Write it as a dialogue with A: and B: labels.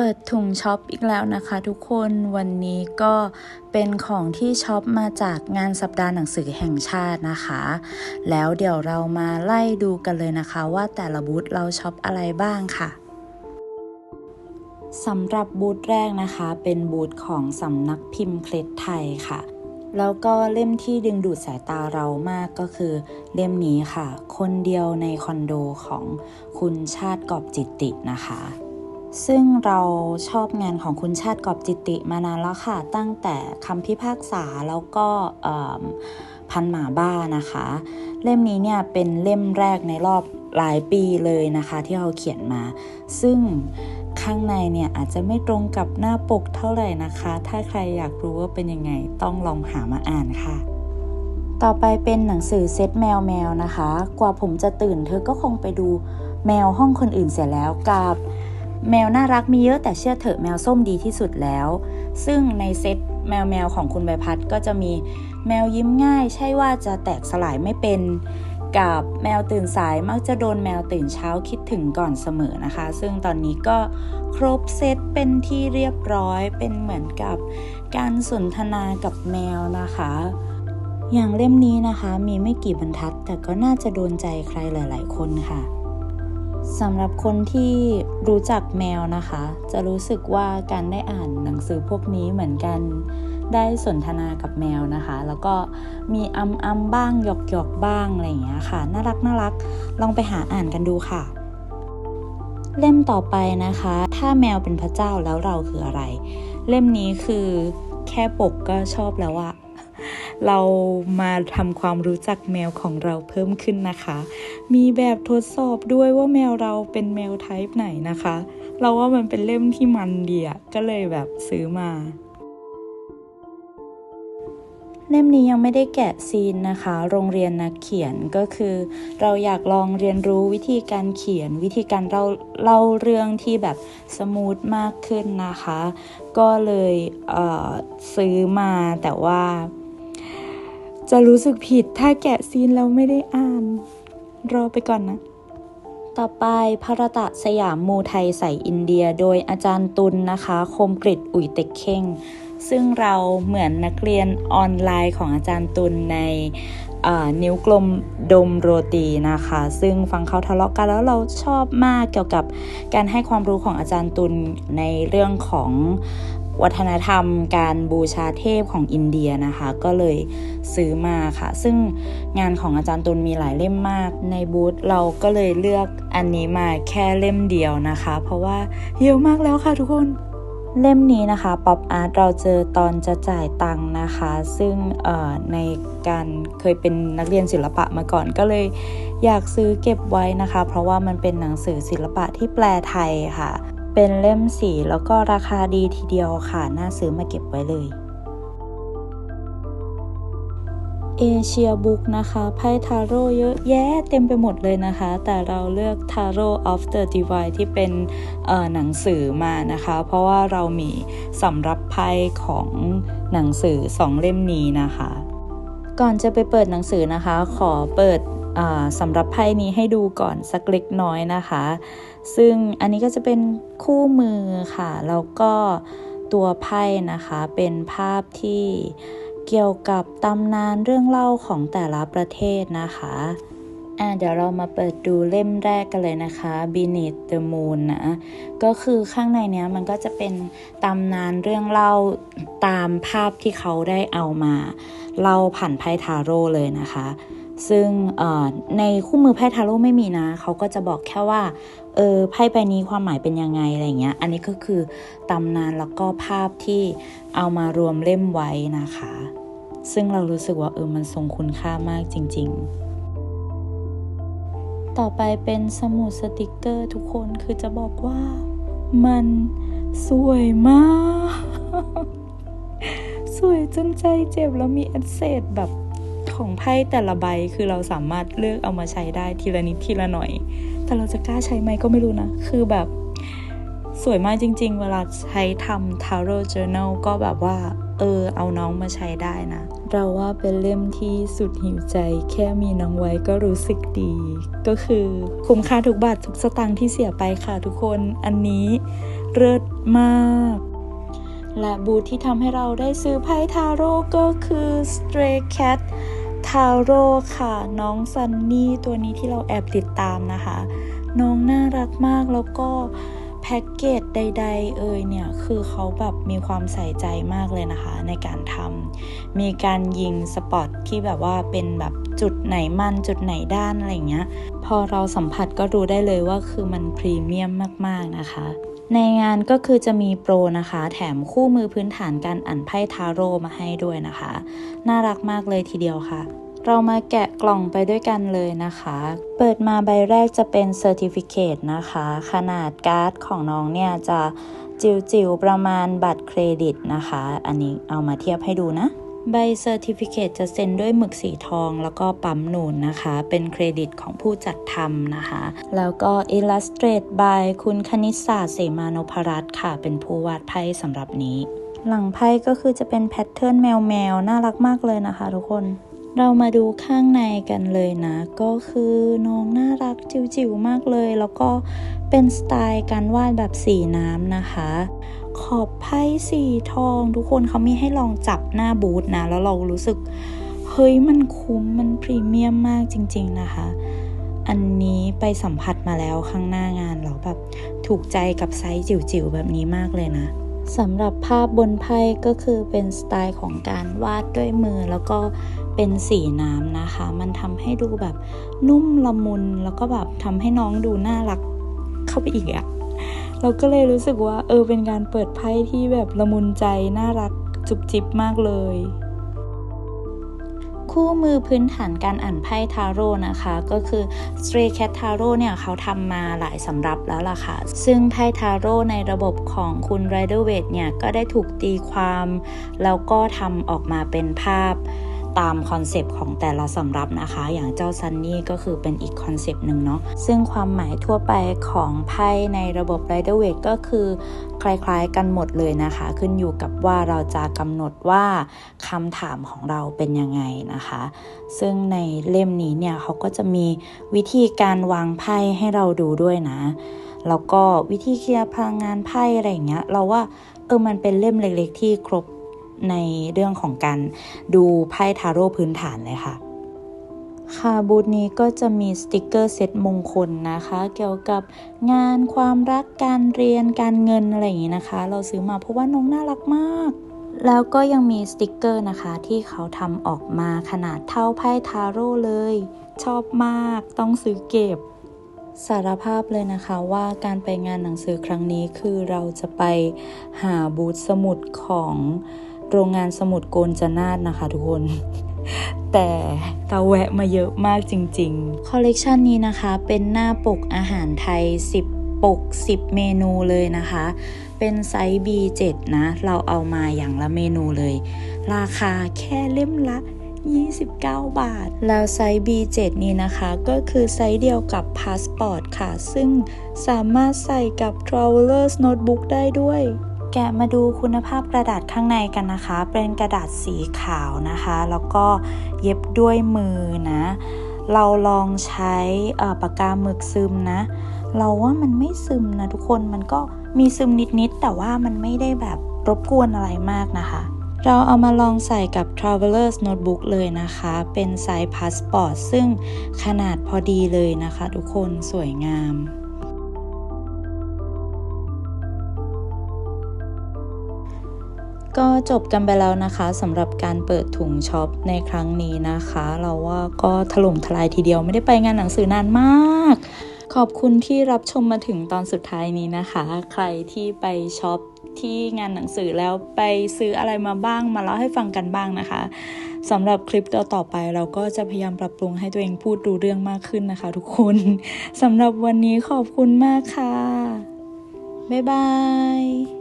A: เปิดถุงช็อปอีกแล้วนะคะทุกคนวันนี้ก็เป็นของที่ช็อปมาจากงานสัปดาห์หนังสือแห่งชาตินะคะ แล้วเดี๋ยวเรามาไล่ดูกันเลยนะคะว่าแต่ละบูธเราช็อปอะไรบ้างค่ะสำหรับบูธแรกนะคะ เป็นบูธของสำนักพิมพ์เคล็ดไทยค่ะ แล้วก็เล่มที่ดึงดูดสายตาเรามากก็คือ เล่มนี้ค่ะ คนเดียวในคอนโดของคุณชาติกอบจิตตินะคะ ซึ่งเราชอบงานของคุณชาติกอบจิติมานานแล้วค่ะ ตั้งแต่คำพิพากษาแล้วก็พันหมาบ้านะคะ เล่มนี้เนี่ยเป็นเล่มแรกในรอบหลายปีเลยนะคะ ที่เขาเขียนมา ซึ่งข้างในเนี่ยอาจจะไม่ตรงกับหน้าปกเท่าไหร่นะคะ ถ้าใครอยากรู้ว่าเป็นยังไงต้องลองหามาอ่านค่ะ ต่อไปเป็นหนังสือเซตแมวแมวนะคะ กว่าผมจะตื่นเธอก็คงไปดูแมวห้องคนอื่นเสียแล้วกับ แมวน่ารักมีเยอะแต่เชื่อเถอะแมวส้มดีที่สุดแล้ว ซึ่งในเซตแมวแมวของคุณใบพัดก็จะมีแมวยิ้มง่าย ใช่ว่าจะแตกสลายไม่เป็น กับแมวตื่นสายมักจะโดนแมวตื่นเช้าคิดถึงก่อนเสมอนะคะ ซึ่งตอนนี้ก็ครบเซตเป็นที่เรียบร้อยเป็นเหมือนกับการสนทนากับแมวนะคะ อย่างเล่มนี้นะคะมีไม่กี่บรรทัด แต่ก็น่าจะโดนใจใครหลาย ๆ คนค่ะ สำหรับคนที่รู้จักแมวนะคะ จะรู้สึกว่าการได้อ่านหนังสือพวกนี้เหมือนกันได้สนทนากับแมวนะคะ แล้วก็มีอัมอัมบ้างหยอกหยอกบ้างอะไรอย่างเงี้ยค่ะ น่ารักน่ารักลองไปหาอ่านกันดูค่ะ เล่มต่อไปนะคะ ถ้าแมวเป็นพระเจ้าแล้วเราคืออะไร เล่มนี้คือแค่ปกก็ชอบแล้วอะ เรามาทำความรู้จักแมวของเราเพิ่มขึ้นนะคะ มีแบบทดสอบด้วยว่าแมวเราเป็นแมวไทป์ไหนนะคะ เราว่ามันเป็นเล่มที่มันดีอะก็เลยแบบซื้อมาเล่มนี้ยังไม่ได้แกะซีนนะคะ โรงเรียนนักเขียนก็คือ เราอยากลองเรียนรู้วิธีการเขียน วิธีการเล่าเล่าเรื่องที่แบบสมูทมากขึ้นนะคะ ก็เลยเซื้อมาแต่ว่า จะรู้สึกผิดถ้าแกะซีนแล้วไม่ได้อ่าน รอไปก่อนนะ ต่อไปพระตะสยามมูไทยใส่อินเดียโดยอาจารย์ตุลนนะคะ คมกริตอุ่ยเต็กเข่ง ซึ่งเราเหมือนนักเรียนออนไลน์ของอาจารย์ตุลในนิ้วกลมดมโรตีนะคะ ซึ่งฟังเขาทะเลาะกันแล้วเราชอบมากเกี่ยวกับการให้ความรู้ของอาจารย์ตุลในเรื่องของ วัฒนธรรมการบูชาเทพของอินเดียนะคะ ก็เลยซื้อมาค่ะ ซึ่งงานของอาจารย์ตุลมีหลายเล่มมาก ในบูธเราก็เลยเลือกอันนี้มาแค่เล่มเดียวนะคะ เพราะว่าเยอะมากแล้วค่ะทุกคนเล่มนี้นะคะป๊อปอาร์ตเราเจอตอนจะจ่ายตังค์นะคะ ซึ่งในการเคยเป็นนักเรียนศิลปะมาก่อนก็เลยอยากซื้อเก็บไว้นะคะ เพราะว่ามันเป็นหนังสือศิลปะที่แปลไทยค่ะ เป็นเล่มสีแล้วก็ราคาดีทีเดียวค่ะ น่าซื้อมาเก็บไว้เลยเอเชียบุ๊กนะคะ ไพ่ทาโร่เยอะแยะเต็มไปหมดเลยนะคะ แต่เราเลือก Tarot of the Divine ที่เป็นหนังสือมานะคะ เพราะว่าเรามีสำรับไพ่ของหนังสือสองเล่มนี้นะคะ ก่อนจะไปเปิดหนังสือนะคะ ขอเปิด สำหรับไพ่นี้ให้ดูก่อนสักเล็กน้อยนะคะ ซึ่งอันนี้ก็จะเป็นคู่มือค่ะ แล้วก็ตัวไพ่นะคะเป็นภาพที่เกี่ยวกับตำนานเรื่องเล่าของแต่ละประเทศนะคะอ่าเดี๋ยวเรามาเปิดดูเล่มแรกกันเลยนะคะ Beneath the Moon นะ ก็คือข้างในเนี้ยมันก็จะเป็นตำนานเรื่องเล่าตามภาพที่เขาได้เอามา เล่าผ่านไพ่ทาโร่เลยนะคะ ซึ่งในคู่มือไพ่ทาโร่ไม่มีนะ เขาก็จะบอกแค่ว่า เออไพ่ใบนี้ความหมายเป็นยังไงอะไรเงี้ย อันนี้ก็คือตำนานแล้วก็ภาพที่เอามารวมเล่มไว้นะคะ ซึ่งเรารู้สึกว่าเออมันทรงคุณค่ามากจริง ๆต่อไปเป็นสมุดสติกเกอร์ทุกคนคือจะบอกว่ามันสวยมาก สวยจนใจเจ็บแล้วมีแอดเซตแบบ ของไพ่แต่ละใบคือเราสามารถเลือกเอามาใช้ได้ทีละนิดทีละหน่อย แต่เราจะกล้าใช้ไหมก็ไม่รู้นะ คือแบบสวยมากจริง ๆ เวลาใช้ทำ Tarot Journal ก็แบบว่า เออ เอาน้องมาใช้ได้นะ เราว่าเป็นเล่มที่สุดหิวใจ แค่มีน้องไว้ก็รู้สึกดี ก็คือคุ้มค่าทุกบาททุกสตางค์ที่เสียไปค่ะทุกคน อันนี้เลิศมากและบูธที่ทำให้เราได้ซื้อไพ่ทาโร่ก็คือ Stray Cat ทาโร่ค่ะ น้องซันนี่ตัวนี้ที่เราแอบติดตามนะคะ น้องน่ารักมากแล้วก็แพ็กเกจใด ๆ เอ่ยเนี่ย คือเขาแบบมีความใส่ใจมากเลยนะคะ ในการทำมีการยิงสปอตที่แบบว่าเป็นแบบจุดไหนมันจุดไหนด้านอะไรเงี้ย พอเราสัมผัสก็รู้ได้เลยว่าคือมันพรีเมียมมาก ๆ นะคะ ในงานก็คือจะมีโปรนะคะ แถมคู่มือพื้นฐานการอ่านไพ่ทาโร่มาให้ด้วยนะคะ น่ารักมากเลยทีเดียวค่ะ เรามาแกะกล่องไปด้วยกันเลยนะคะ เปิดมาใบแรกจะเป็นเซอร์ติฟิเคตนะคะ ขนาดการ์ดของน้องเนี่ยจะจิ๋วๆประมาณบัตรเครดิตนะคะ อันนี้เอามาเทียบให้ดูนะ ใบเซอร์ติฟิเคตจะเซ็นด้วยหมึกสีทองแล้วก็ปั๊มนูนนะคะ เป็นเครดิตของผู้จัดทำนะคะ แล้วก็ Illustrate by คุณคณิตศาสตร์เสมานพรัตน์ค่ะ เป็นผู้วาดไพ่สำหรับนี้ หลังไพ่ก็คือจะเป็นแพทเทิร์นแมวแมวๆน่ารักมากเลยนะคะทุกคนเรามาดูข้างในกันเลยนะ ก็คือน้องน่ารักจิ๋วๆมากเลย แล้วก็เป็นสไตล์การวาดแบบสีน้ำนะคะ ขอบไพ่สีทอง ทุกคนเขามีให้ลองจับหน้าบูธนะ แล้วเรารู้สึก เฮ้ยมันคุ้มมันพรีเมียมมากจริง ๆนะคะ อันนี้ไปสัมผัสมาแล้วข้างหน้างานเราแบบถูกใจกับไซส์จิ๋วๆ แบบนี้มากเลยนะสำหรับภาพบนไพ่ก็คือเป็นสไตล์ของการวาดด้วยมือแล้วก็เป็นสีน้ำนะคะ มันทำให้ดูแบบนุ่มละมุนแล้วก็แบบทำให้น้องดูน่ารักเข้าไปอีกอะ เราก็เลยรู้สึกว่า เออเป็นการเปิดไพ่ที่แบบละมุนใจน่ารักจุบจิบมากเลย คู่มือพื้นฐานการอ่านไพ่ทาโร่นะคะ ก็คือ Stray Cat Tarot เนี่ยเขาทำมาหลายสำรับแล้วล่ะค่ะ ซึ่งไพ่ทาโร่ในระบบของคุณ Rider w a i t เนี่ย ก็ได้ถูกตีความ แล้วก็ทำออกมาเป็นภาพ ตามคอนเซปต์ของแต่ละสำรับนะคะ อย่างเจ้าซันนี่ก็คือเป็นอีกคอนเซปต์หนึ่งเนาะซึ่งความหมายทั่วไปของไพ่ในระบบ Rider w a i t ก็คือคล้ายๆกันหมดเลยนะคะ ขึ้นอยู่กับว่าเราจะกำหนดว่าคำถามของเราเป็นยังไงนะคะ ซึ่งในเล่มนี้เนี่ยเขาก็จะมีวิธีการวางไพ่ให้เราดูด้วยนะ แล้วก็วิธีเคลียร์พลังงานไพ่อะไรอย่างเงี้ยเราว่าเออมันเป็นเล่มเล็กๆที่ครบ ในเรื่องของการดูไพ่ทาโร่พื้นฐานเลยค่ะ ค่ะบูธนี้ก็จะมีสติกเกอร์เซตมงคลนะคะ เกี่ยวกับงานความรักการเรียนการเงินอะไรอย่างนี้นะคะ เราซื้อมาเพราะว่าน้องน่ารักมากแล้วก็ยังมีสติกเกอร์นะคะที่เขาทำออกมาขนาดเท่าไพ่ทาโร่เลย ชอบมากต้องซื้อเก็บ สารภาพเลยนะคะว่าการไปงานหนังสือครั้งนี้คือเราจะไปหาบูธสมุดของ โรงงานสมุดโกนจนาดนะคะทุกคน แต่เราแวะมาเยอะมากจริงๆ คอลเลกชันนี้นะคะ เป็นหน้าปกอาหารไทย 10 ปก 10 เมนูเลยนะคะ เป็นไซส์ B7 นะ เราเอามาอย่างละเมนูเลย ราคาแค่เล่มละ29 บาท แล้วไซส์ B7 นี้นะคะ ก็คือไซส์เดียวกับพาสปอร์ตค่ะ ซึ่งสามารถใส่กับ Traveler's Notebook ได้ด้วย แกะมาดูคุณภาพกระดาษข้างในกันนะคะ เป็นกระดาษสีขาวนะคะ แล้วก็เย็บด้วยมือนะ เราลองใช้อ่อปากกาหมึกซึมนะ เราว่ามันไม่ซึมนะทุกคน มันก็มีซึมนิดๆ แต่ว่ามันไม่ได้แบบรบกวนอะไรมากนะคะ เราเอามาลองใส่กับ Traveler's Notebook เลยนะคะ เป็นไซส์พาสปอร์ตซึ่งขนาดพอดีเลยนะคะทุกคน สวยงาม ก็จบกันไปแล้วนะคะสำหรับการเปิดถุงช็อปในครั้งนี้นะคะ เราว่าก็ถล่มทลายทีเดียวไม่ได้ไปงานหนังสือนานมาก ขอบคุณที่รับชมมาถึงตอนสุดท้ายนี้นะคะ ใครที่ไปช็อปที่งานหนังสือแล้วไปซื้ออะไรมาบ้างมาเล่าให้ฟังกันบ้างนะคะสำหรับคลิปต่อๆไปเราก็จะพยายามปรับปรุงให้ตัวเองพูดรู้เรื่องมากขึ้นนะคะ ทุกคนสำหรับวันนี้ขอบคุณมากค่ะบ๊ายบาย